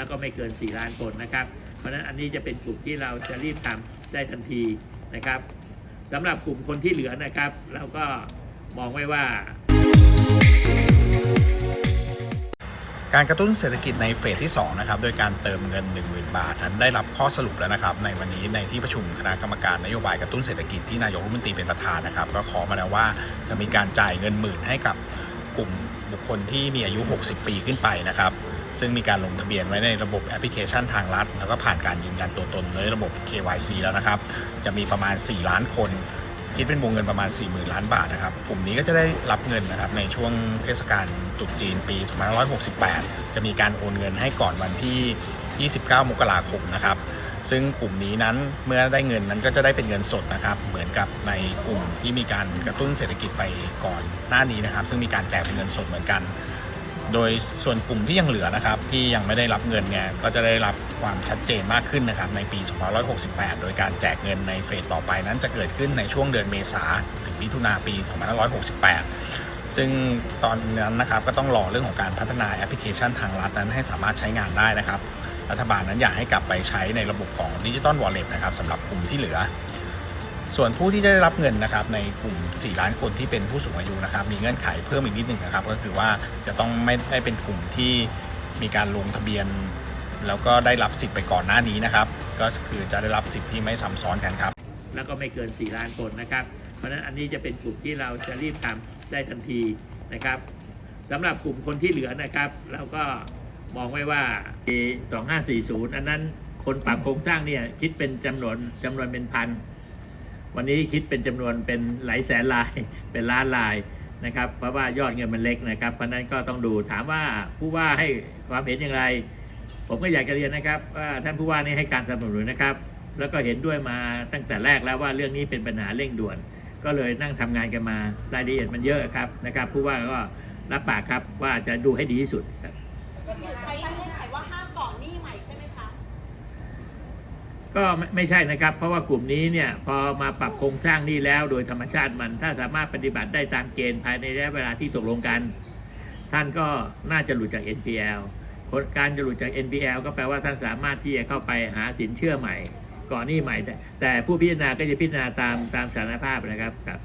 แล้วก็ไม่เกิน 4 ล้านคนนะครับ เพราะฉะนั้นอันนี้จะเป็นกลุ่มที่เราจะรีบทำได้ทันทีนะครับสำหรับกลุ่มคนที่เหลือนะครับ เราก็มองไว้ว่า การกระตุ้นเศรษฐกิจในเฟสที่ 2 นะครับ โดยการเติมเงิน 10,000 บาทนั้นได้รับข้อสรุปแล้วนะครับ ในวันนี้ในที่ประชุมคณะกรรมการนโยบายกระตุ้นเศรษฐกิจที่นายกรัฐมนตรีเป็นประธานนะครับ ก็ขอมาแล้วว่าจะมีการจ่ายเงินหมื่นให้กับกลุ่มบุคคลที่มีอายุ 60 ปีขึ้นไปนะครับ ซึ่งมีการลงทะเบียนไว้ในระบบแอปพลิเคชันทางรัฐ แล้วก็ผ่านการยืนยันตัวตนในระบบ KYC แล้วนะครับ จะมีประมาณ 4 ล้านคน คิดเป็นวงเงินประมาณ 40,000 ล้านบาทนะครับ กลุ่มนี้ก็จะได้รับเงินนะครับในช่วงเทศกาลตรุษจีนปี 2568 จะมีการโอนเงินให้ก่อนวันที่ 29 มกราคมนะครับซึ่งกลุ่มนี้นั้นเมื่อได้เงินนั้นก็จะได้เป็นเงินสดนะครับ เหมือนกับในกลุ่มที่มีการกระตุ้นเศรษฐกิจไปก่อนหน้านี้นะครับ ซึ่งมีการแจกเป็นเงินสดเหมือนกัน โดยส่วนกลุ่มที่ยังเหลือนะครับ ที่ยังไม่ได้รับเงินเนี่ยก็จะได้รับความชัดเจนมากขึ้นนะครับในปี 2568 โดยการแจกเงินในเฟสต่อไปนั้นจะเกิดขึ้นในช่วงเดือนเมษาถึงมิถุนาปี 2568 ซึ่งตอนนั้นนะครับก็ต้องรอเรื่องของการพัฒนาแอปพลิเคชันทางรัฐนั้นให้สามารถใช้งานได้นะครับ รัฐบาลนั้นอยากให้กลับไปใช้ในระบบของดิจิตอลวอลเล็ตนะครับสำหรับกลุ่มที่เหลือ ส่วนผู้ที่ได้รับเงินนะครับในกลุ่ม 4 ล้านคนที่เป็นผู้สูงอายุนะครับ มีเงื่อนไขเพิ่มอีกนิดหนึ่งนะครับ ก็คือว่าจะต้องไม่ได้เป็นกลุ่มที่มีการลงทะเบียน แล้วก็ได้รับสิทธิ์ไปก่อนหน้านี้นะครับ ก็คือจะได้รับสิทธิ์ที่ไม่ซ้ำซ้อนกันครับ แล้วก็ไม่เกิน 4 ล้านคนนะครับ เพราะฉะนั้นอันนี้จะเป็นกลุ่มที่เราจะรีบทำได้ทันทีนะครับสำหรับกลุ่มคนที่เหลือนะครับ เราก็มองไว้ว่าปี2540 อันนั้นคนปรับโครงสร้างเนี่ยคิดเป็นจำนวนจำนวนเป็นพัน วันนี้คิดเป็นจำนวนเป็นหลายแสนลาย เป็นล้านลายนะครับ เพราะว่ายอดเงินมันเล็กนะครับเพราะนั้นก็ต้องดูถามว่าผู้ว่าให้ความเห็นอย่างไร ผมก็อยากจะเรียนนะครับว่าท่านผู้ว่านี่ให้การสนับสนุนนะครับ แล้วก็เห็นด้วยมาตั้งแต่แรกแล้วว่าเรื่องนี้เป็นปัญหาเร่งด่วน ก็เลยนั่งทำงานกันมารายละเอียดมันเยอะครับนะครับ ผู้ว่าก็รับปากครับว่าจะดูให้ดีที่สุดครับ ก็ไม่ใช่นะครับ เพราะว่ากลุ่มนี้เนี่ยพอมาปรับโครงสร้างนี้แล้วโดยธรรมชาติมันถ้าสามารถปฏิบัติได้ตามเกณฑ์ภายในระยะเวลาที่ตกลงกัน ท่านก็น่าจะหลุดจาก NPL การจะหลุดจาก NPL ก็แปลว่าท่านสามารถที่จะเข้าไปหาสินเชื่อใหม่ ก่อนหนี้ใหม่ แต่ผู้พิจารณาก็จะพิจารณาตามตามสถานภาพนะครับ